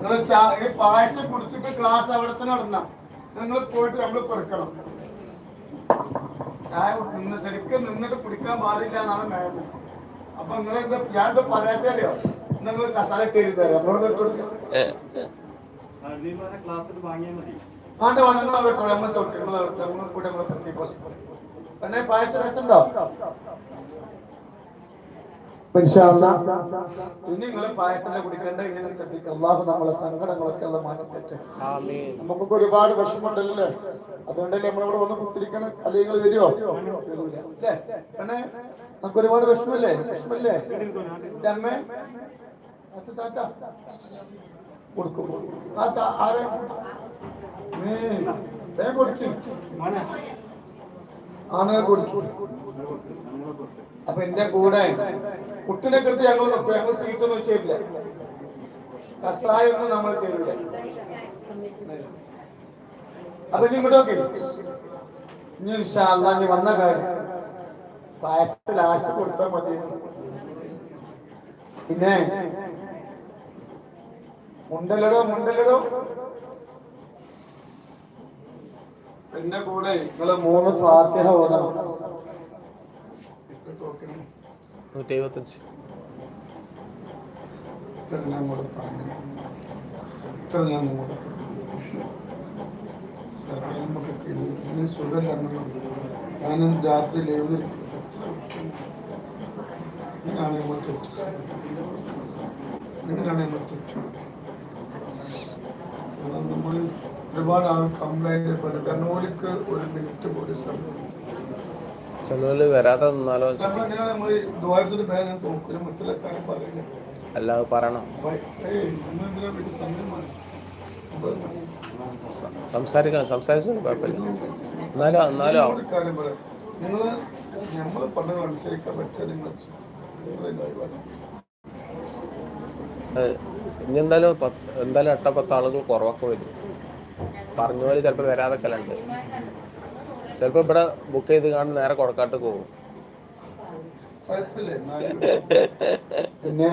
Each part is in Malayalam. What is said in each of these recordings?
നിങ്ങൾ ഈ പായസം കുടിച്ചിട്ട് ക്ലാസ് അവിടെ തന്നെ ഇടണം. നിങ്ങൾ പോയിട്ട് നമ്മൾ പെറുക്കണം. ചായ നിന്ന് ശരിക്കും നിന്നിട്ട് കുടിക്കാൻ പാടില്ല എന്നാണ് മേഡം അപ്പൊ നിങ്ങൾ എന്താ ഞാൻ ഇത് പറയാത്തറിയോ നിങ്ങൾ കസാല കയറി തരാം. നമ്മളോട് കൊടുക്കാം. വേണ്ട വേണ്ട നമ്മൾ തൊട്ട് നമ്മൾ കൂടെ നമ്മൾ പെറുക്കിക്കോളാം പിന്നെ പായസ രസം ഉണ്ടോ ഇനി നിങ്ങൾ പായസം കുടിക്കേണ്ട? ഇനി ശ്രദ്ധിക്കുക. അള്ളാഹു നമ്മളെ സങ്കടങ്ങളൊക്കെ അല്ല മാറ്റി തെറ്റ്. ആമീൻ. നമുക്കൊക്കെ ഒരുപാട് വിഷമമുണ്ടല്ലേ. അതുകൊണ്ടല്ലേ നമ്മളിവിടെ വന്ന് കുത്തിരിക്കണ? അല്ലെങ്കിൽ നിങ്ങൾ വരുമോ വരൂല. അല്ലേ? പിന്നെ നമുക്ക് ഒരുപാട് വിഷമല്ലേ വിഷമല്ലേ എന്റെ അമ്മേ. താത്ത. കൊടുക്കും. താത്ത, ആരെ? കൊടുക്കും. മോനെ. ആണുങ്ങൾ അപ്പൊ എന്റെ കൂടെ കുട്ടിനെ കൃത്യം ഞങ്ങൾ നോക്കും ഞങ്ങൾ സീറ്റൊന്നും വെച്ചിട്ടില്ല. കസായൊന്നും നമ്മൾ തരില്ല അപ്പൊ ഇനി ഇങ്ങോട്ട് നോക്കി. ഇനി ഇൻഷാല്ലാ നീ വന്ന കാര്യം. പായസത്തിൽ ലാസ്റ്റ് കൊടുത്താൽ മതി. പിന്നെ മുണ്ടലടോ മുണ്ടലടോ എന്റെ കൂടെ നിങ്ങൾ മൂന്ന് ഫാത്തിഹ ഓതണം നൂറ്റി എഴുപത്തഞ്ച് ഇത്ര ഞാൻ നമുക്ക് സുഖമില്ല ഞാനും രാത്രി ലൈവ് ഇങ്ങനെയാണ് നമ്മൾ തെറ്റ് ഇങ്ങനെയാണ് നമ്മൾ തെറ്റ് നമ്മൾ ഒരുപാട് ആ കംപ്ലൈന്റ് പറഞ്ഞു കാരണം ഓലിക്ക് ഒരു മിനിറ്റ് പോലും സമയം വരാതെ നിന്നാലോ പറയണം. സ- സംസാരിക്കണം സംസാരിച്ചു കുഴപ്പമില്ല. എന്നാലും എന്നാലും. നിങ്ങൾ നമ്മൾ പറഞ്ഞത് അനുസരിക്കാൻ പറ്റിയ നിങ്ങൾ ഏഹ്, ഇനി എന്തായാലും പത്ത് എന്തായാലും എട്ടോ പത്ത് ആളുകൾ കുറവൊക്കെ വരും. പറഞ്ഞ പോലെ ചിലപ്പോൾ വരാതൊക്കെ ഉണ്ട്. ചിലപ്പോൾ ഇവിടെ ബുക്ക് ചെയ്ത് കാണുന്ന നേരെ കൊടക്കാട്ട് പോകും. പിന്നെ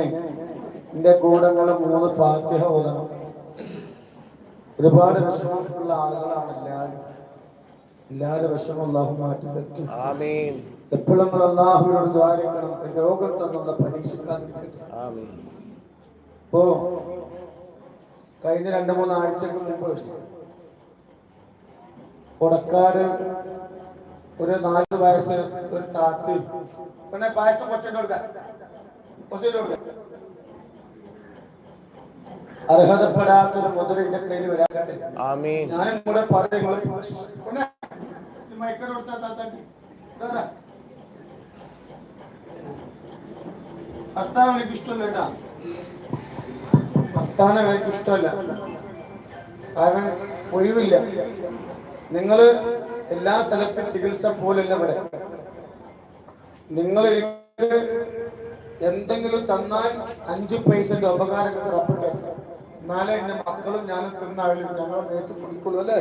എന്റെ കൂടെ മൂന്ന് ഫാത്തിഹ ഓതണം ഒരുപാട് വിഷമമുള്ള ആളുകളാണ് എല്ലാവരും. എല്ലാവരും വിഷമം അള്ളാഹു മാറ്റി ആമീൻ. എപ്പോഴും നമ്മൾ അള്ളാഹുവിനോട് ദ്വാരിക്കണം. രോഗം തന്നുള്ള പരീക്ഷിക്കാതിരിക്കട്ടെ ആമീൻ. ഇപ്പോ കഴിഞ്ഞ രണ്ടു മൂന്ന് ആഴ്ചക്ക് മുമ്പ് കൊടക്കാട് ഒരു നാല് വയസ്സ് ഒരു താക്ക് പിന്നെ പായസം കുറച്ചിട്ട് കൊടുക്കാം. കുറച്ചിട്ട് കൊടുക്ക. അർഹതപ്പെടാത്തൊരു മുതൽ എന്റെ കയ്യിൽ വരാക്കട്ടെ ഞാനും കൂടെ പറയും. ഭർത്താവ് എനിക്ക് ഇഷ്ടമല്ല കേട്ടാ. ഭർത്താവിനെ എനിക്ക് ഇഷ്ടമല്ല. കാരണം ഒഴിവില്ല. നിങ്ങൾ എല്ലാ സ്ഥലത്തും ചികിത്സ പോലല്ല ഇവിടെ. നിങ്ങൾ എന്തെങ്കിലും തന്നാൽ അഞ്ചു പൈസന്റെ ഉപകാരങ്ങൾ റബ്ബ് എന്നാലേ എന്റെ മക്കളും ഞാനും തിന്നാലും ഞങ്ങളെ നേരത്തെ കുടിക്കുള്ളൂ അല്ലേ?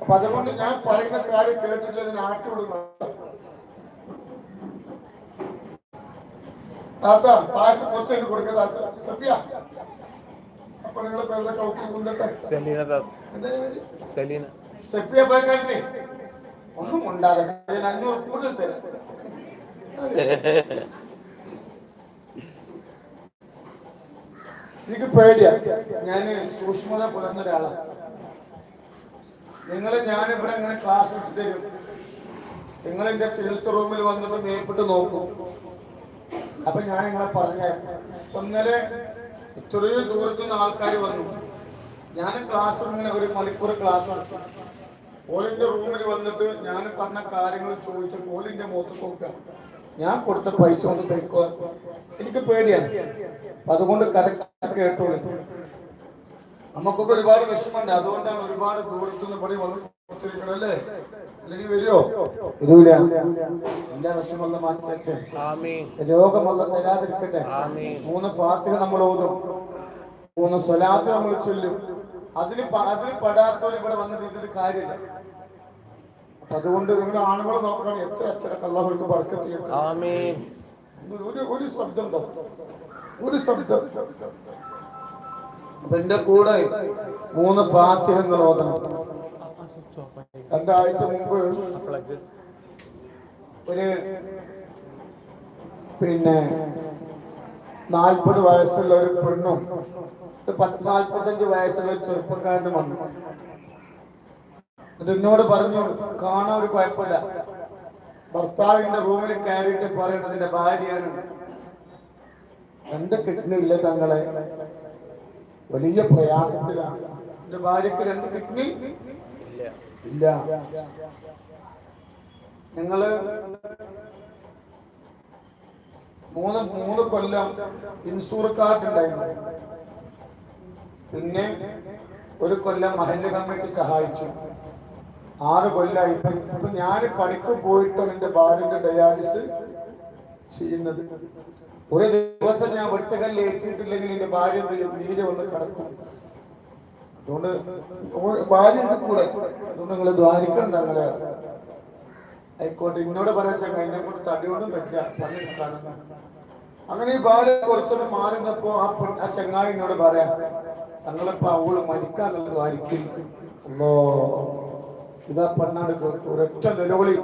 അപ്പൊ അതുകൊണ്ട് ഞാൻ പറയുന്ന കാര്യം കേട്ടിട്ട് നാട്ടു താത്ത പായസം കുറച്ചേക്ക് കൊടുക്കുക താത്ത. സഭ്യ അപ്പൊ നിങ്ങളെ പേരുടെ കൗക്കി കുന്തട്ടെ സെലീന സെലീന. സെപ്പിയ പോയി ഒന്നും ഉണ്ടാതെ ഞാൻ അഞ്ഞൂറ് കൂടുതൽ തരാം. എനിക്ക് പേടിയാ. ഞാൻ സൂക്ഷ്മത പുലർന്ന ഒരാളാണ് നിങ്ങൾ ഞാനിവിടെ ഇവിടെ ഇങ്ങനെ ക്ലാസ് എടുത്തു തരും നിങ്ങൾ എന്റെ ചികിത്സ റൂമിൽ വന്നിട്ട് മേപ്പിട്ട് നോക്കും. അപ്പൊ ഞാൻ നിങ്ങളെ പറഞ്ഞ ഒന്നലെ ഇത്രയോ ദൂരത്തുനിന്ന് ആൾക്കാർ വന്നു. ഞാൻ ക്ലാസ് ഇങ്ങനെ ഒരു മണിക്കൂർ ക്ലാസ് നടത്തി. ഓലിന്റെ റൂമിൽ വന്നിട്ട് ഞാൻ പറഞ്ഞ കാര്യങ്ങൾ ചോദിച്ചു ഓലിന്റെ മുഖത്ത് നോക്കുക. ഞാൻ കൊടുത്ത പൈസ കൊണ്ട് തയ്ക്കുക. എനിക്ക് പേടിയാണ് അതുകൊണ്ട് കറക്റ്റ് കേട്ടോളൂ. നമുക്കൊക്കെ ഒരുപാട് വിഷമമുണ്ട്. അതുകൊണ്ടാണ് ഒരുപാട് ദൂരത്തുനിന്ന് പണി വന്നു കൊടുത്തിരിക്കണം അല്ലേ? അല്ലെങ്കിൽ വരുമോ വരൂല. എല്ലാ വിഷമമുള്ള മാറ്റി ആമീൻ. രോഗമല്ല തരാതിരിക്കട്ടെ. ആമീൻ. മൂന്ന് ഫാത്തിഹ നമ്മൾ ഓതും. മൂന്ന് സ്വലാത്ത് നമ്മൾ ചൊല്ലും. അതിൽ അതിൽ പെടാത്തവർ ഇവിടെ വന്നിട്ട് ഇതൊരു കാര്യമില്ല. അപ്പൊ അതുകൊണ്ട് നിങ്ങൾ ആണുങ്ങൾ നോക്കണം. എത്ര അച്ചടക്കം അള്ളാഹുക്ക് പറക്കത്തില്ല ഒരു ഒരു ശബ്ദം ഒരു ശബ്ദം. അപ്പൊ എന്റെ കൂടെ മൂന്ന് ഫാത്തിഹങ്ങൾ ഓതണം. രണ്ടാഴ്ച മുമ്പ് ഒരു പിന്നെ നാൽപ്പത് വയസ്സുള്ള ഒരു പെണ്ണും പത്ത് നാൽപ്പത്തഞ്ച് വയസ്സുള്ള ഒരു ചെറുപ്പക്കാരനും വന്നു. എന്നിട്ട് എന്നോട് പറഞ്ഞു കാണാൻ ഒരു കുഴപ്പമില്ല. ഭർത്താവിന്റെ റൂമിൽ കയറിയിട്ട് പറയണതിന്റെ ഭാര്യയാണ്. രണ്ട് കിഡ്നി ഇല്ല തങ്ങളെ. വലിയ പ്രയാസത്തിലാണ്. എന്റെ ഭാര്യക്ക് രണ്ട് കിഡ്നി ഇല്ല. നിങ്ങൾ മൂന്ന് മൂന്ന് കൊല്ലം ഇൻഷൂർ കാർഡ് ഉണ്ടായിരുന്നു. പിന്നെ ഒരു കൊല്ലം മഹല്ല് കമ്മിറ്റി സഹായിച്ചു. ആറ് കൊല്ലായി. ഇപ്പൊ ഞാൻ പണിക്ക് പോയിട്ടാണ് എന്റെ ഭാര്യന്റെ ഡയാലിസ് ചെയ്യുന്നത്. ഒരു ദിവസം ഞാൻ വെട്ടുകല്ലേറ്റിട്ടില്ലെങ്കിൽ എന്റെ ഭാര്യ? നീര് വന്ന് കിടക്കും. അതുകൊണ്ട് ഭാര്യ കൂടെ. അതുകൊണ്ട് നിങ്ങൾ ദ്വാരിക്കണം തങ്ങളെ ആയിക്കോട്ടെ എന്നോട് പറയാ ചങ്ങ എന്നെ കൂടെ തടിയോടും വെച്ച പണിയെടുക്കാണ് അങ്ങനെ ഈ ഭാര്യ കുറച്ചൊന്ന് മാറുന്നപ്പോ ആ ആ ചങ്ങായി എന്നോട് പറയാ തങ്ങളിപ്പോ അവൾ മരിക്കാനുള്ളത് ദ്വാരിക്കും. അല്ലോ ഇതാ പെണ്ണാട് ഒരൊറ്റ നിലവിളി.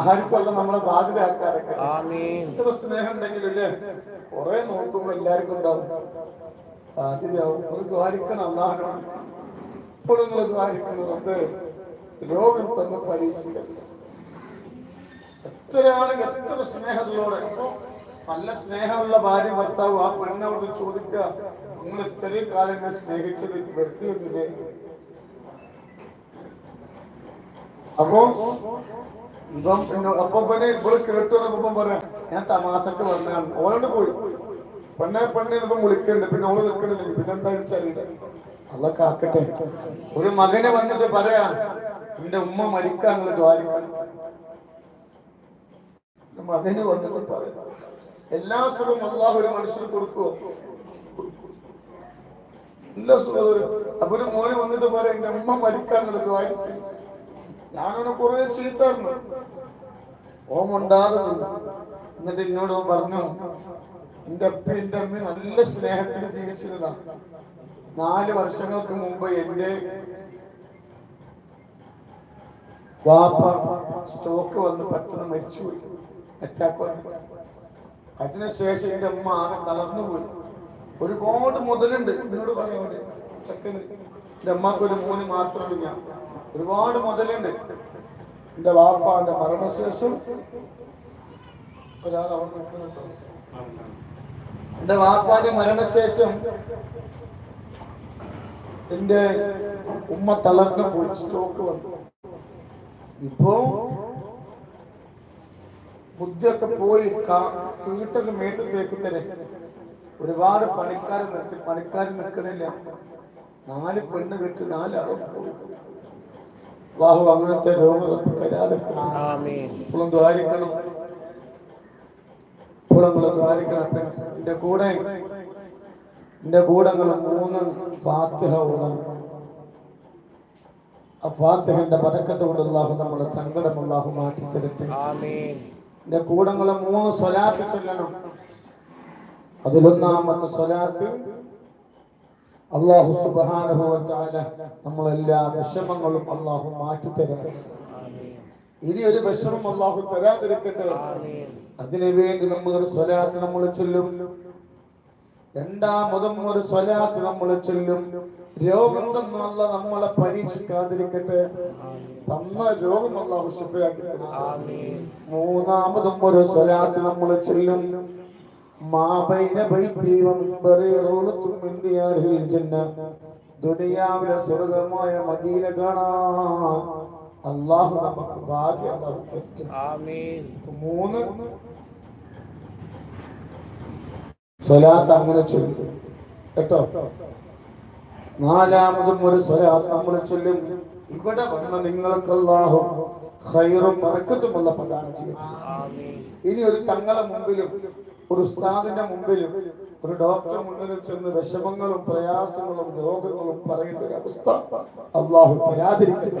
ആർക്കൊല്ല നമ്മളെ ബാധ്യതയാക്കാടൊക്കെ ഇത്ര സ്നേഹം ഉണ്ടെങ്കിലല്ലേ കൊറേ നോക്കുമ്പോ എല്ലാവർക്കും ഉണ്ടാവും ബാധ്യതയാവും ഒന്ന് ദ്വാരിക്കണം ദ്വാരിക്കണം രോഗം തന്ന പരീക്ഷിക്കല്ല എത്രയാണെങ്കിൽ എത്ര സ്നേഹത്തിലൂടെ നല്ല സ്നേഹമുള്ള ഭാര്യ ഭർത്താവ് ആ പെണ്ണോട് ചോദിക്കുക നിങ്ങൾ ഇത്രയും കാലം എന്നെ സ്നേഹിച്ചത് വെറുതെ അപ്പോ അപ്പൊ പിന്നെ ഇവിടെ കേട്ടു പറയാം ഞാൻ തമാശക്ക് പറഞ്ഞാണ് ഓരോട് പോയി. പെണ്ണെ പെണ്ണെ ഇപ്പം വിളിക്കണ്ട്. പിന്നെ ഓൾ നിൽക്കണില്ല. പിന്നെ എന്താ വെച്ചറിയില്ല അതൊക്കെ ആക്കട്ടെ. ഒരു മകനെ വന്നിട്ട് പറയാ എന്റെ ഉമ്മ മരിക്കാനുള്ള ദ്വാരിക്കണം മകന് വന്നിട്ട് പറയാം. എല്ലാ സുഖവും അള്ളാഹു ഒരു മനുഷ്യന് കൊടുക്കുവോ? എല്ലാ സുഖവും അപ്പൊ ഒരു മോന് വന്നിട്ട് പറയാം എന്റെ ഉമ്മ മരിക്കാനുള്ള ദ്വാരിക്കണം ഞാനവനെ കുറെ ചീത്തറിഞ്ഞു. ഓമുണ്ടാകുന്നു. എന്നിട്ട് എന്നോട് പറഞ്ഞു എന്റെ അപ്പ എന്റെ അമ്മ നല്ല സ്നേഹത്തിൽ ജീവിച്ചിരുന്ന നാല് വർഷങ്ങൾക്ക് മുമ്പ് എന്റെ വാപ്പ സ്ട്രോക്ക് വന്ന് പെട്ടെന്ന് മരിച്ചുപോയി. അറ്റാക്ക് വന്നു. അതിനുശേഷം എന്റെ അമ്മ ആകെ തളർന്നു പോയി. ഒരുപാട് മുതലുണ്ട്. എന്നോട് പറയാൻ ചെക്കന്. എന്റെ അമ്മയ്ക്ക് ഒരു മൂന്ന് മാത്രമേ ഞാൻ. ഒരുപാട് മുതലുണ്ട്. എന്റെ വാപ്പാന്റെ മരണശേഷം ഒരാൾ അവിടെ നിൽക്കുന്നുണ്ടോ. എന്റെ വാപ്പാന്റെ മരണശേഷം എന്റെ ഉമ്മ തളർന്നു പോയി സ്ട്രോക്ക് വന്നു. ഇപ്പോ ബുദ്ധിയൊക്കെ പോയി തീട്ടൊക്കെ മേത്ത് തേക്കുത്തരെ ഒരുപാട് പണിക്കാർ നിർത്തി പണിക്കാർ നിൽക്കണില്ല. നാല് പെണ്ണ് കെട്ടി നാല് അറുപത് വാഹു അങ്ങനത്തെ രോഗം തരാതെ ഇപ്പോഴും ദ്വാരിക്കണം. ദ്വാരിക്കണം എന്റെ കൂടെ എന്റെ കൂടെ മൂന്ന് ഫാത്തിഹ ഓതണം ആ ഫാത്തിഹന്റെ പതക്കത്ത് കൊണ്ട് അള്ളാഹു നമ്മളെ സങ്കടം അള്ളാഹു മാറ്റി തരട്ടെ എന്റെ കൂടങ്ങളെ മൂന്ന് സ്വലാത്ത് ചൊല്ലണം. അതിലൊന്നാമത്തെ സ്വലാത്ത് അള്ളാഹു തആല നമ്മളെല്ലാ വിഷമങ്ങളും അള്ളാഹു മാറ്റി തരട്ടെ ഇനി ഒരു വിഷമം അള്ളാഹു തരാതിരിക്കട്ടെ. ആമീൻ അതിനു നമ്മൾ ഒരു സ്വലാത്ത് നമ്മൾ ചൊല്ലും. രണ്ടാമതും ഒരു സ്വലാത്ത് നമ്മൾ ചൊല്ലും. രോഗം തന്നുള്ള നമ്മളെ പരീക്ഷിക്കാതിരിക്കട്ടെ. തന്ന രോഗമല്ല ആമീൻ. മൂന്നാമതും ഒരു സ്വലാത്ത് നമ്മൾ ചൊല്ലും. ദുനിയാവിലെ സ്വർഗമായ മദീന കാണാൻ. അള്ളാഹു നമുക്ക് ഭാഗ്യം മൂന്ന് സ്വലാത്ത് അങ്ങനെ ചൊല്ലും. കേട്ടോ? നാലാമതും ഒരു സ്വലാത്ത് നമ്മൾ ചൊല്ലും. ഇവിടെ വന്ന നിങ്ങൾക്ക് അല്ലാഹു ഖൈറും ബറക്കത്തുമുള്ള പ്രദാനം ചെയ്യും ആമീൻ. ഇനി ഒരു തങ്ങളെ മുമ്പിലും ഒരു ഉസ്താദിന്റെ മുമ്പിലും ഒരു ഡോക്ടറെ മുന്നിലും ചെന്ന് വിഷമങ്ങളും പ്രയാസങ്ങളും രോഗങ്ങളും പറയേണ്ട ഒരു അവസ്ഥ അള്ളാഹു തരാതിരിക്കട്ടെ.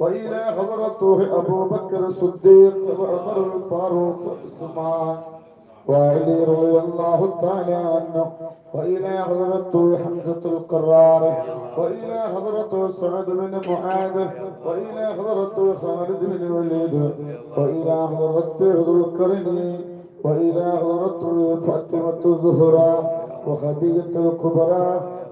وإلى حضرته أبو بكر الصديق وعمر الفاروق وعثمان وعلي رضي الله تعالى عنه. وإلى حضرته حمزة القرار. وإلى حضرته سعد بن معاذ. وإلى حضرته خالد بن وليد وإلى حضرته ذو القرنين وإلى حضرته فاطمة الزهراء وخديجة الكبرى.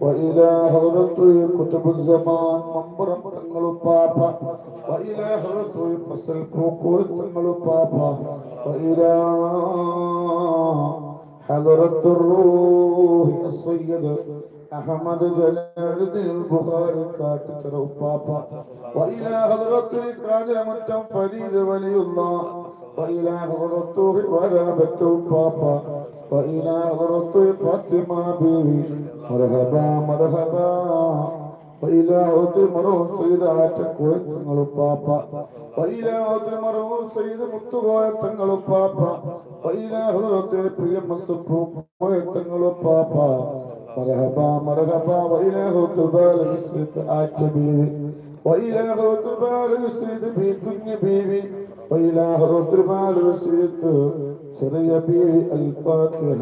وإلى حضرة كتب الزمان منبرم تنغلو بابا وإلى حضرة فصل فوقو تنغلو بابا وإلى حضرة الروح السيد أحمد جلال الدين البخاري كاتب بابا وإلى حضرة القادر متم فريد ولي الله وإلى حضرته ورابة بابا وإلى حضرته فاطمة بيبي مرحبا مرحبا തങ്ങളുപ്പാപ്പ മുത്തുകോയ തങ്ങളുപ്പാപ്പ തങ്ങളുപ്പാപ്പ മരഹബ മരഹബ ചെറിയ ബീവി അൽഫാത്തിഹ.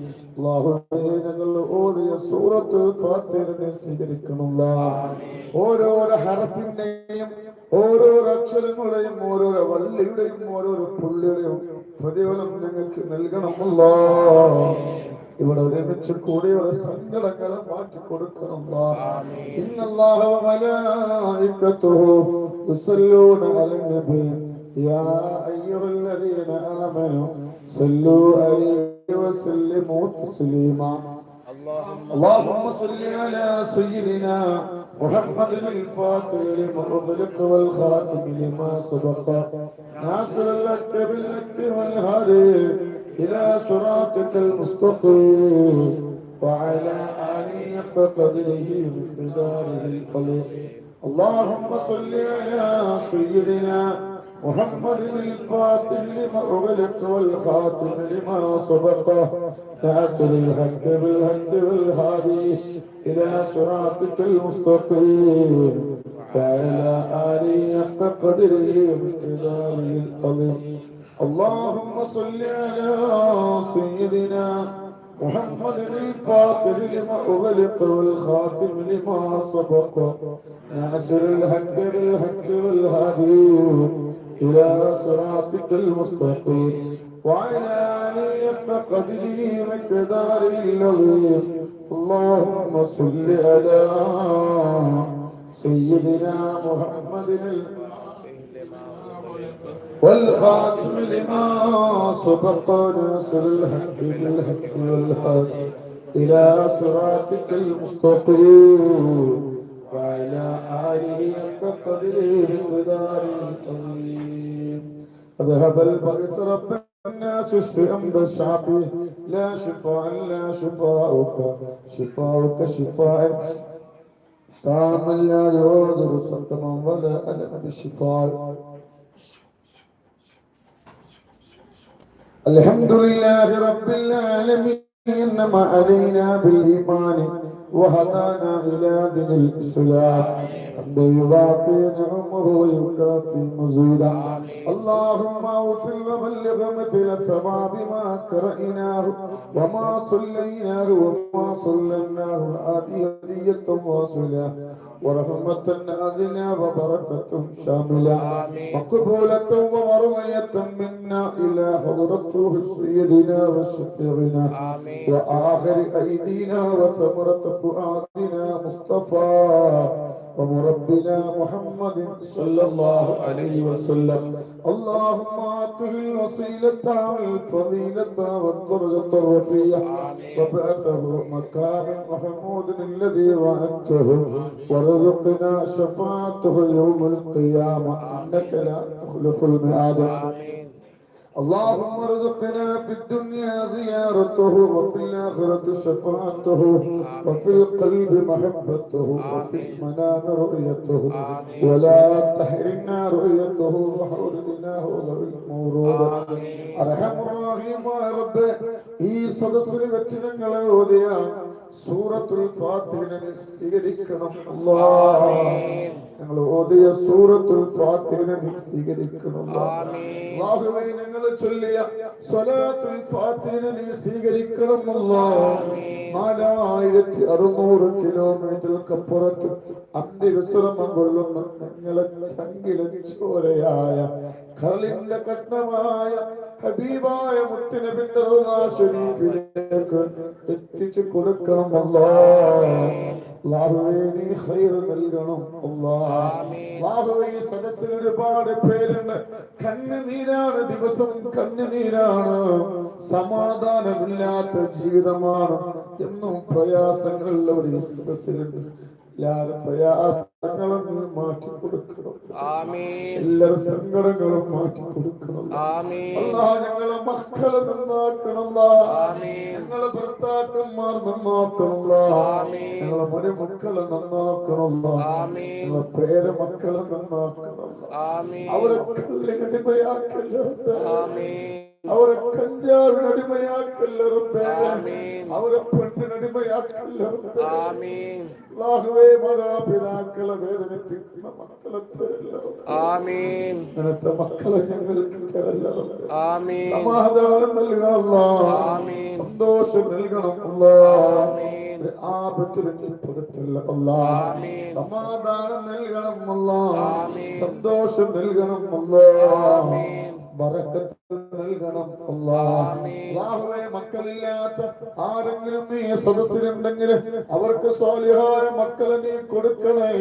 ഓതിയ സൂറത്തുൽ ഫാത്തിഹനെ സ്വീകരിക്കണമല്ല. ഓരോരോ ഹർഫിന്റെയും ഓരോരോ അക്ഷരങ്ങളുടെയും ഓരോരോ വള്ളിയുടെയും ഓരോരോ പുള്ളിയുടെയും പ്രതിഫലം ഞങ്ങൾക്ക് നൽകണമല്ല. ഇവിടെ ഒരുമിച്ച് കൂടിയുള്ള സങ്കടങ്ങളെ മാറ്റി കൊടുക്കണമല്ല. ഇന്നല്ലാഹ വമലായികത്തുഹു യുസല്ലൂന അലൻ നബി. യാ അയ്യുഹല്ലദീന ആമനു സല്ലു അലൈഹി وسلموا تسليما. اللهم صل على سيدنا محمد الفاتح لما أغلق والخاتم لما سبق. ناصر لك باللك والهادي إلى صراطك المستقيم. وعلى آله قدره بقداره القليل. اللهم صل على سيدنا محمد الفاتح لما أغلق والخاتم لما سبق ناصر الحق بالحق والهادي إلى صراطك المستقيم. وعلى آله حق قدره ومقداره العظيم. اللهم صل على سيدنا محمد الفاتح لما أغلق والخاتم لما سبق ناصر الحق بالحق والهادي إلى صراطك المستقيم وعلى آله قدره مقداره العظيم اللهم صل على سيدنا محمد والخاتم لما سبق ناصر الحق بالحق والهادي إلى صراطك المستقيم وعلى آله حق قدره بقدار العظيم اذهب البغيث رب الناس اشف أنت الشافي لا شفاء لا شفاؤك. شفاؤك شفاء. تام لا يغادر سقما ولا ألم بشفاء. الحمد لله رب العالمين إنما علينا بالإيمان وهدانا إلى دين الإسلام. يوافي نعمه ويكافي مزيدا. اللهم اوصل وبلغ مثل ثواب ما قرأناه وما صليناه وما صليناه. هذه هدية واصلة ورحمة نازلة وبركة شاملة. مقبولة ومرضية منا إلى حضرة سيدنا وشفيعنا. وآخر أيدينا وثمرة فؤادنا مصطفى. ومربنا محمد صلى الله عليه وسلم. اللهم آته الوسيلة والفضيلة والدرجة الرفيعة وبعثه مكان محمود الذي وعدته. ورزقنا شفاعته يوم القيامة. إنك لا تخلف الميعاد. اللهم ارزقنا في الدنيا زيارته وفي الآخرة شفاعته وفي القلب محبته وفي المنام رؤيته ولا تحرمنا رؤيته وحوردناه ذوي المورود أرحم الراحم يا رب ഈ സദസ്സിൽ വെച്ച് ഞങ്ങളെ ഓതിയ സൂറത്തുൽ ഫാത്തിഹിനെ സ്വീകരിക്കണം ഞങ്ങൾ ഓതിയ സൂറത്തുൽ ഫാത്തിഹിനെ സ്വീകരിക്കണം ആമീൻ. അല്ലാഹുവേ ഞങ്ങൾ ചൊല്ലിയ സ്വലാത്തുൽ ഫാത്തിഹിനെ നീ സ്വീകരിക്കണം. നാലായിരത്തി അറുന്നൂറ് കിലോമീറ്റർക്കപ്പുറത്ത് അന്ത്യവിശ്രമം കൊള്ളുന്ന ഞങ്ങളെ ചങ്കില ചോരയായ കരളിന്റെ കഷ്ണമായ ഹബീബായ മുത്തിനബിന്റെ റൗദാ ശരീഫിലേക്ക് എത്തിച്ചു കൊടുക്കണം അല്ലാ. നീ ഖൈർ നൽകണം അല്ലാ. അല്ലാഹുവേ ഈ സദസ്സിൽ ഒരുപാട് പേരുണ്ട്. കണ്ണുനീരാണ് ദിവസം കണ്ണുനീരാണ് സമാധാനമില്ലാത്ത ജീവിതമാണ്. എന്നും പ്രയാസങ്ങളുള്ള ഒരു സദസ്സിലുണ്ട്. എല്ലാവരും പ്രയാസങ്ങളും നീ മാറ്റി കൊടുക്കണം. എല്ലാ സങ്കടങ്ങളും മാറ്റി കൊടുക്കണം. അല്ലാ ഞങ്ങളെ മക്കളെ നന്നാക്കണം. ഞങ്ങളെ ഭർത്താക്കന്മാർ നന്നാക്കണം. ഞങ്ങളെ മരുമക്കളെ നന്നാക്കണം ഞങ്ങളെ പേര മക്കളെ നന്നാക്കണം. അവരെ കല്ലിനടിമയാക്കല്ല റബ്ബേ. അവരെ കഞ്ചാവിനടിമയാക്കല്ല. അവരെ പെണ്ണിനടിമയാക്കല്ല റബ്ബേ. അല്ലാഹുവേ മാതാപിതാക്കളെ വേദനിപ്പിക്കുന്ന മക്കളെ തരല്ല റബ്ബേ. അങ്ങനത്തെ മക്കളെ ഞങ്ങൾക്ക് തരല്ല റബ്ബേ. സമാധാനം നൽകണം സന്തോഷം നൽകണം. സമാധാനം നൽകണം അല്ലാ. സന്തോഷം നൽകണം അല്ലാ. ബറക്കത്ത് നൽകണം. അല്ലാഹുവേ മക്കളില്ലാത്ത ആരെങ്കിലും നീ സദസ്സിലുണ്ടെങ്കിൽ അവർക്ക് സ്വാലിഹായ മക്കളെ നീ കൊടുക്കണേ.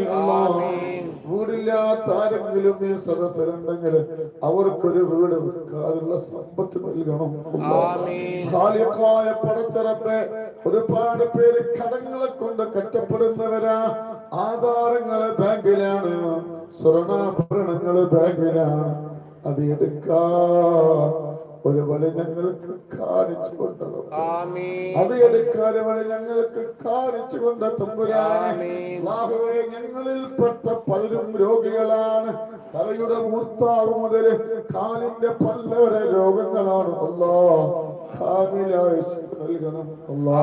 വീടില്ലാത്ത ആരെങ്കിലും ഈ സദസ്സിലുണ്ടെങ്കിൽ അവർക്കൊരു വീട് വെക്കാനുള്ള സമ്പത്ത് നൽകണം. ഖാലിഖായ പടച്ചറപ്പെ ഒരുപാട് പേര് കടങ്ങളെ കൊണ്ട് കറ്റപ്പെടുന്നവരാ ആധാരങ്ങൾ ബാങ്കിലാണ്. സ്വർണാഭരണങ്ങൾ ബാങ്കിലാണ്. അത് എടുക്കാ. ഒരു വഴി ഞങ്ങൾക്ക് കാണിച്ചു കൊണ്ടത് അത് എടുക്കാതെ വഴി ഞങ്ങൾക്ക് കാണിച്ചു കൊണ്ട് തമ്പുരാനെ അല്ലാഹുവേ, ഞങ്ങളിൽപ്പെട്ട പലരും രോഗികളാണ്. തലയുടെ മൂർത്താവ് മുതൽ കാലിന്റെ പല്ല വരെ രോഗങ്ങളാണ്. അല്ലാ കാമിലായ നൽകണം. അല്ലാ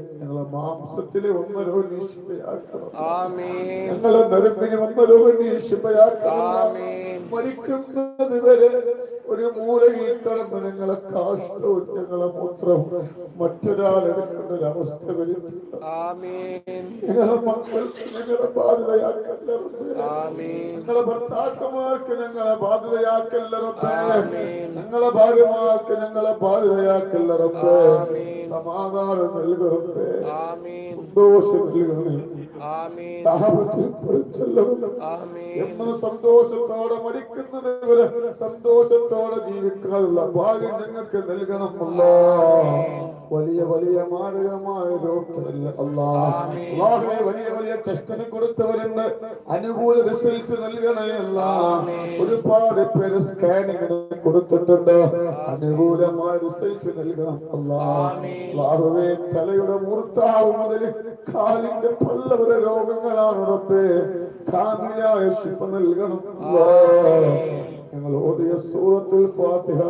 അല്ലാഹുവേ ഞങ്ങളെ മാംസത്തിൽ വന്ന രോഗം നീ ശിഫയാക്കണം ഞങ്ങളെ നരമ്പിന് വന്ന രോഗം മരിക്കുന്നത് വരെ ഒരു മൂലയിൽ കടന്ന് ഞങ്ങളെ കാഷ്ടവും ഞങ്ങളെ മൂത്രവും. ഒരു അവസ്ഥ വരുത്തില്ല ഞങ്ങളെ ഞങ്ങളെ ബാധ്യതയാക്കല്ല. ഞങ്ങളെ ഭർത്താക്കന്മാർക്ക് ഞങ്ങളെ ബാധ്യതയാക്കല്ല ഞങ്ങളെ ഭാര്യമാർക്ക് ഞങ്ങളെ ബാധ്യതയാക്കല്ല സമാധാനം നൽക എന്നും സന്തോഷത്തോടെ മരിക്കുന്നത് വരെ സന്തോഷത്തോടെ ജീവിക്കാനുള്ള ഭാഗ്യം ഞങ്ങൾക്ക് നൽകണമല്ലോ വലിയ വലിയ മാരകമായ രോഗത്തിലല്ല അള്ളാഹുവെ വലിയ വലിയ ടെസ്റ്റിന് കൊടുത്തവരുണ്ട്. അനുകൂല റിസൾട്ട് നൽകണേ അല്ല. ഒരുപാട് പേര് സ്കാനിങ്ങിന് കൊടുത്തിട്ടുണ്ട്. അനുകൂലമായ റിസൾട്ട് നൽകണം. അള്ളാഹുവെ തലയുടെ മുർത്താവ് മുതൽ കാലിന്റെ പല്ലവരെ രോഗങ്ങളാണ് ഉറപ്പ് കാമിയായ ശിഫ നൽകണം. ഞങ്ങൾ ഓതിയ സൂറത്തുൽ ഫാത്തിഹ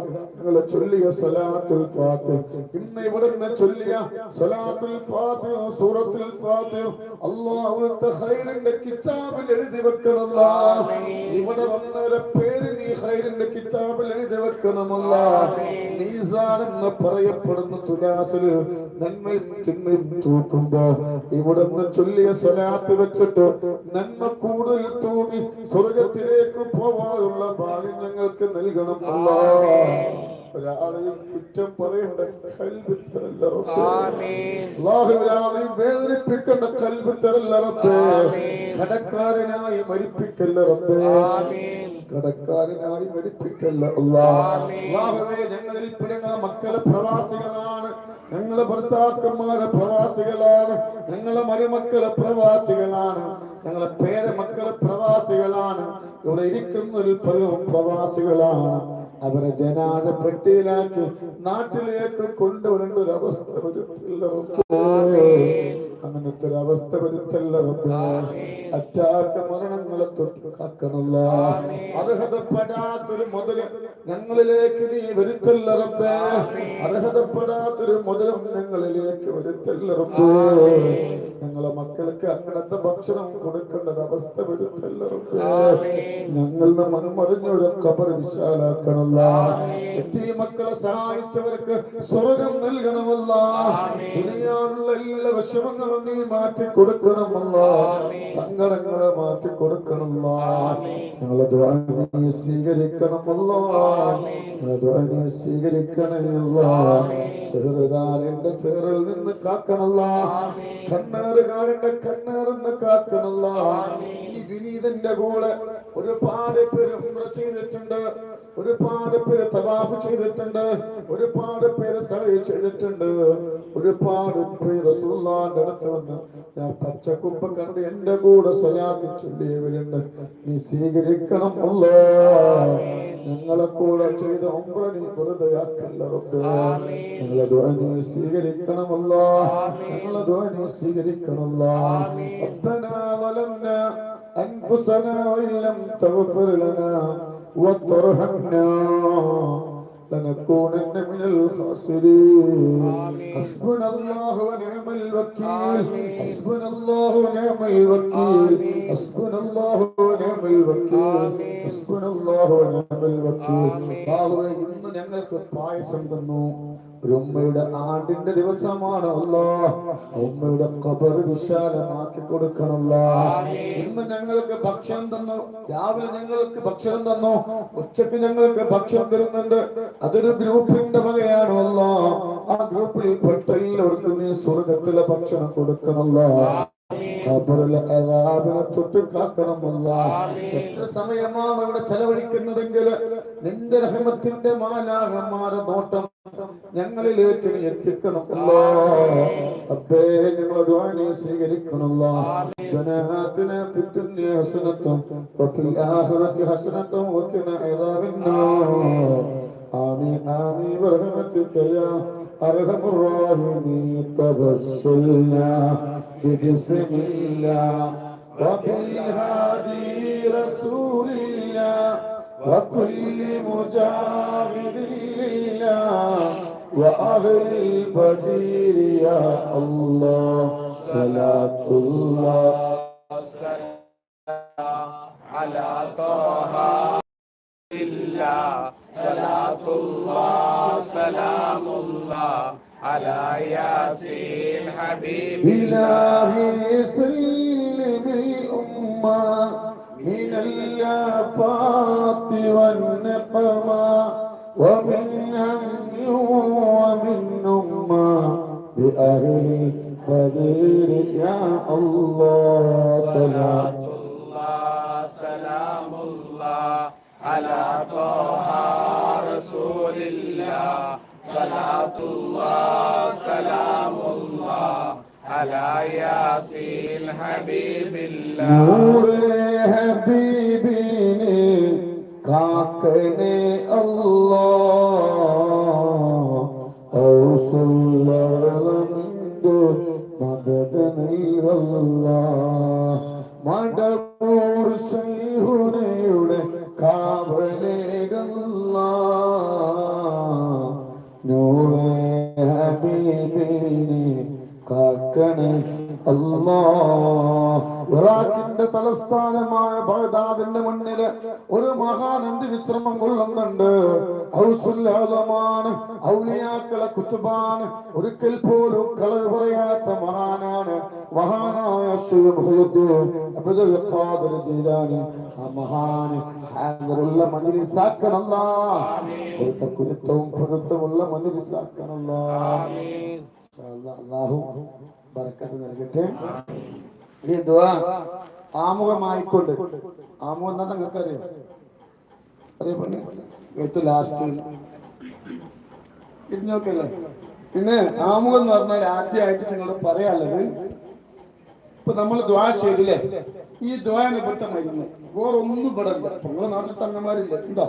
ഞങ്ങൾ ചൊല്ലിയ സലാത്തുൽ ഫാത്തിഹ. ഇന്ന് ഇവിടുന്ന് ചൊല്ലിയ സലാത്തുൽ ഫാത്തിഹ സൂറത്തുൽ ഫാത്തിഹ. അല്ലാഹുവിന്റെ ഖൈറിന്റെ കിതാബിൽ എഴുതി വെക്കണമല്ല. ഇവിടെ വന്നവരെ പേര് നീ ഖൈറിന്റെ കിതാബിൽ എഴുതി വെക്കണമല്ല. മീസാൻ എന്ന് പറയപ്പെടുന്ന തുലാസിൽ നന്മയും തിന്മയും തൂക്കുമ്പോ ഇവിടുന്ന് ചൊല്ലിയ സലാത്ത് വെച്ചിട്ട് നന്മ കൂടുതൽ തൂങ്ങി സ്വർഗത്തിലേക്ക് പോവാനുള്ള ഭാഗ്യം ഞങ്ങൾക്ക് നൽകണം അല്ലാ കുറ്റം പറയേണ്ട കൽബ് തരല്ല റബ്ബേ. അല്ലാഹു ഒരാളെയും വേദനിപ്പിക്കേണ്ട കൽബ് തരല്ല റബ്ബേ. കടക്കാരനായി മരിപ്പിക്കല്ല കടക്കാരനായി മരിപ്പിക്കല്ല ഞങ്ങളിൽ ഞങ്ങളെ മക്കളെ പ്രവാസികളാണ്. ഞങ്ങളെ ഭർത്താക്കന്മാരെ പ്രവാസികളാണ്. ഞങ്ങളെ മരുമക്കളെ പ്രവാസികളാണ്. ഞങ്ങളെ പേരമക്കളെ പ്രവാസികളാണ്. ഇവിടെ ഇരിക്കുന്നതിൽ പലരും പ്രവാസികളാണ്. അവരെ ജനാദ പെട്ടിയിലാക്കി നാട്ടിലേക്ക് കൊണ്ടുവരേണ്ട ഒരു അവസ്ഥ വരുത്തില്ല. അങ്ങനത്തെ ഒരു അവസ്ഥ വരുത്തല്ല. അറ്റാക്ക മരണങ്ങളെ തൊട്ട് കാക്കണല്ല അർഹതപ്പെടാത്തൊരു മുതൽ ഞങ്ങളിലേക്ക് നീ വരുത്തല്ല റബ്ബേ. അർഹതപ്പെടാത്തൊരു മുതലും ഞങ്ങളിലേക്ക് വരുത്തല്ല റബ്ബേ. ഞങ്ങളെ മക്കൾക്ക് അങ്ങനത്തെ ഭക്ഷണം കൊടുക്കേണ്ട ഒരു അവസ്ഥ വരുത്തല്ല ഞങ്ങളുടെ മൺമറിഞ്ഞൊരു കബർ വിശാലാക്കണമല്ല. എത്തി മക്കളെ സഹായിച്ചവർക്ക് സ്വർഗം നൽകണമല്ല. ദുനിയാവുള്ള എല്ലാ വിഷമങ്ങളും നീ മാറ്റി കൊടുക്കണമല്ല. സങ്കടങ്ങളെ മാറ്റി കൊടുക്കണമല്ല. ഞങ്ങളെ ദ്വാ നീ സ്വീകരിക്കണമല്ല. ഞങ്ങളെ ദ്വാ നീ സ്വീകരിക്കണമല്ല സെഹറുകാരന്റെ സഹറിൽ നിന്ന് കാക്കണല്ല കണ്ണേറുകാരന്റെ കണ്ണേറിന്ന് കാക്കണല്ല ഈ വിനീതന്റെ കൂടെ ഒരുപാട് പേര് ചെയ്തിട്ടുണ്ട്. ഒരുപാട് പേര് തവാഫ് ചെയ്തിട്ടുണ്ട് ഒരുപാട് പേര് സലഹ ചെയ്തിട്ടുണ്ട് ഒരുപാട് പേര് റസൂലുള്ളാഹിന്റെ അടുത്ത് വന്ന് ഞാൻ പച്ചക്കുപ്പ കണ്ട് എന്റെ കൂടെ സ്വലാത്ത് ചൊല്ലിയവരുണ്ട് നീ സ്വീകരിക്കണം അല്ലോ ഞങ്ങളെ കൂടെ ചെയ്ത ഉംറ നീ വെറുതെയാക്കല്ല റബ്ബേ ഞങ്ങളെ ദുആ നീ സ്വീകരിക്കണമല്ലോ ഞങ്ങളെ ദുആ നീ സ്വീകരിക്കണമല്ലോ ربنا ظلمنا أنفسنا وإن لم تغفر لنا وترحمنا لنكونن من الخاسرين حسبنا الله ونعم الوكيل حسبنا الله ونعم الوكيل حسبنا الله ونعم الوكيل حسبنا الله ونعم الوكيل ബാബുവേ ഇന്ന് ഞങ്ങൾക്ക് പായസം തന്നു ഒരു ഉമ്മയുടെ ആണ്ടിന്റെ ദിവസമാണ് അല്ലോ ഉമ്മയുടെ കബർ വിശാലമാക്കി കൊടുക്കണല്ലോ ഇന്ന് ഞങ്ങൾക്ക് ഭക്ഷണം തന്നു. രാവിലെ ഞങ്ങൾക്ക് ഭക്ഷണം തന്നു. ഉച്ചയ്ക്ക് ഞങ്ങൾക്ക് ഭക്ഷണം തരുന്നുണ്ട്. അതൊരു ഗ്രൂപ്പിന്റെ വകയാണ് അല്ലോ ആ ഗ്രൂപ്പിൽ പെട്ട എല്ലാവർക്കും നീ സ്വർഗത്തിലെ ഭക്ഷണം കൊടുക്കണല്ലോ കബറുള്ള അതാബിനെ തൊട്ട് കാക്കണമല്ല എത്ര സമയമാണ് അവിടെ ചെലവഴിക്കുന്നതെങ്കിൽ നിന്റെ റഹ്മത്തിന്റെ മാലാകന്മാരെ നോട്ടം ഞങ്ങളിലേക്ക് നീ എത്തിക്കണമല്ലോ അപ്പേ ഞങ്ങളെ ദ്വാനെ സ്വീകരിക്കണമല്ലോ ജനഹാത്തിനെ ഫിറ്റുന്യ ഹസനത്തും വഫിൽ ആഖിറത്തി ഹസനത്തും വഖിന അദാബിന്നാർ ആമീൻ. ആമീൻ ബിറഹ്മതിക യാ أرحم الراحمين تبسلنا ببسم الله وبالهادي رسول الله وكل مجاهد لله وأهل البدير يا الله صلاة الله على طه صلاة الله سلام الله على ياسين حبيب إلهي سلم الأمة من الآفات والنقمة ومن هم ومن أمة بأهل القدير يا الله صلاة الله سلام الله على طه رسول الله. صلاة الله سلام الله على ياسين حبيب الله. نور حبيبي காக்கனே الله. மததனை الله. مدد ശൈഹുനയുടെ കാവലേകല്ല നൂറേ ഹബീബിനെ കാക്കണേ. ഇറാഖിന്റെ തലസ്ഥാനമായ ബഗ്ദാദിന്റെ മുന്നിൽ ഒരു മഹാനന്ദി വിശ്രമം കൊള്ളുന്നുണ്ട്? ഔസുല്ലാദമാണ് ഔലിയാക്കളെ കുത്തുബാണ് ഒരിക്കൽ പോലും കളവ് പറയാത്ത മഹാനാണ് മഹാനായ മഹാന് ഹാദറുള്ള മനുരിസാക്കണല്ല കുരുത്തവും പൊരുത്തമുള്ള മജ്ലിസാക്കണല്ല അള്ളാഹു ബർക്കത്ത് നൽകട്ടെ. ഈ ആമുഖമായിക്കൊണ്ട്. ആമുഖം എന്താ നിങ്ങൾക്ക് അറിയാം അറിയപ്പെടുന്ന? ഏറ്റവും ലാസ്റ്റ് ഇരുന്നോക്കല്ലേ പിന്നെ ആമുഖം എന്ന് പറഞ്ഞാൽ ആദ്യമായിട്ട് നിങ്ങളോട് പറയാനുള്ളത് ഇപ്പൊ നമ്മൾ ദ്വാ ചെയ്തില്ലേ? ഈ ദ്വാണ് ഇവിടുത്തെ മരുന്ന്. വേറെ ഒന്നും ഇവിടെ ഇല്ല ഇപ്പൊ നിങ്ങളെ നാട്ടിൽ തങ്ങന്മാരില്ല? ഉണ്ടോ?